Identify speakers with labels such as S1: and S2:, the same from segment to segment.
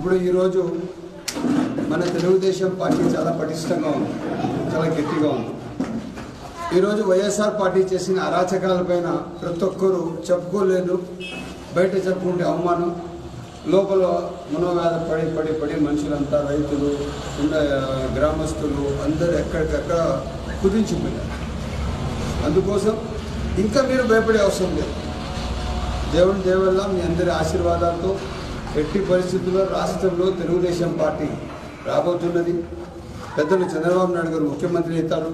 S1: ఇప్పుడు ఈరోజు మన తెలుగుదేశం పార్టీ చాలా పటిష్టంగా ఉంది చాలా గట్టిగా ఉంది. ఈరోజు వైఎస్ఆర్ పార్టీ చేసిన అరాచకాలపైన ప్రతి ఒక్కరూ చెప్పుకోలేరు బయట చెప్పుకుంటే అవమానం లోపల మనోవేద పడి పడి పడి మనుషులంతా రైతులు ఉన్న గ్రామస్తులు అందరూ ఎక్కడికక్కడ కుదించిపోయారు. అందుకోసం ఇంకా మీరు భయపడే అవసరం లేదు. దేవుని దేవల్ల మీ అందరి ఆశీర్వాదాలతో ఎట్టి పరిస్థితుల్లో రాష్ట్రంలో తెలుగుదేశం పార్టీ రాబోతున్నది. పెద్దలు చంద్రబాబు నాయుడు గారు ముఖ్యమంత్రి అవుతారు.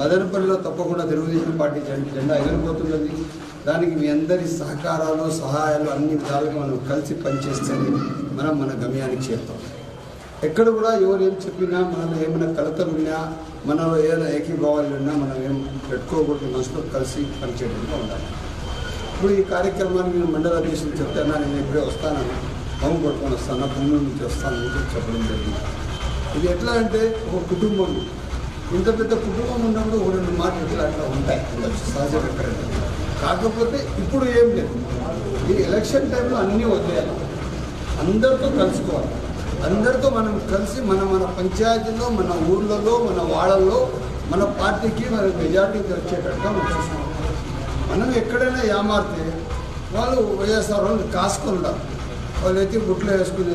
S1: మదనపల్లిలో తప్పకుండా తెలుగుదేశం పార్టీ జెండా ఎగిరిపోతున్నది దానికి మీ అందరి సహకారాలు సహాయాలు అన్ని విధాలుగా మనం కలిసి పనిచేస్తేనే మనం మన గమ్యానికి చేరుతాం. ఎక్కడ కూడా ఎవరు ఏం చెప్పినా మనలో ఏమైనా కలతలు ఉన్నా మనలో ఏదైనా ఏకీభావాలు ఉన్నా మనం ఏం పెట్టుకోకూడదు. మనసులో కలిసి పనిచేయడంలో ఉండాలి. ఇప్పుడు ఈ కార్యక్రమాన్ని నేను మండల అధ్యక్షులు చెప్తాను నేను ఇప్పుడే వస్తానని భూమి పట్టుకొని వస్తాను భూమి నుంచి వస్తాను చెప్పడం జరిగింది. ఇది ఎట్లా అంటే ఒక కుటుంబం ఇంత పెద్ద కుటుంబం ఉన్నప్పుడు ఒక రెండు మాటలు ఇట్లా అట్లా ఉంటాయి. ఉండొచ్చు సహజం కాకపోతే ఇప్పుడు ఏం లేదు. ఈ ఎలక్షన్ టైంలో అన్నీ వదిలేయాలి. అందరితో కలుసుకోవాలి. అందరితో మనం కలిసి మన మన పంచాయతీలో మన ఊళ్ళలో మన వాళ్ళల్లో మన పార్టీకి మన మెజార్టీ వచ్చేటట్టుగా మనం చూసుకోవాలి మనం ఎక్కడైనా ఏమారితే వాళ్ళు వైఎస్ఆర్ వాళ్ళు కాసుకొని వాళ్ళు అయితే బుట్లో వేసుకుని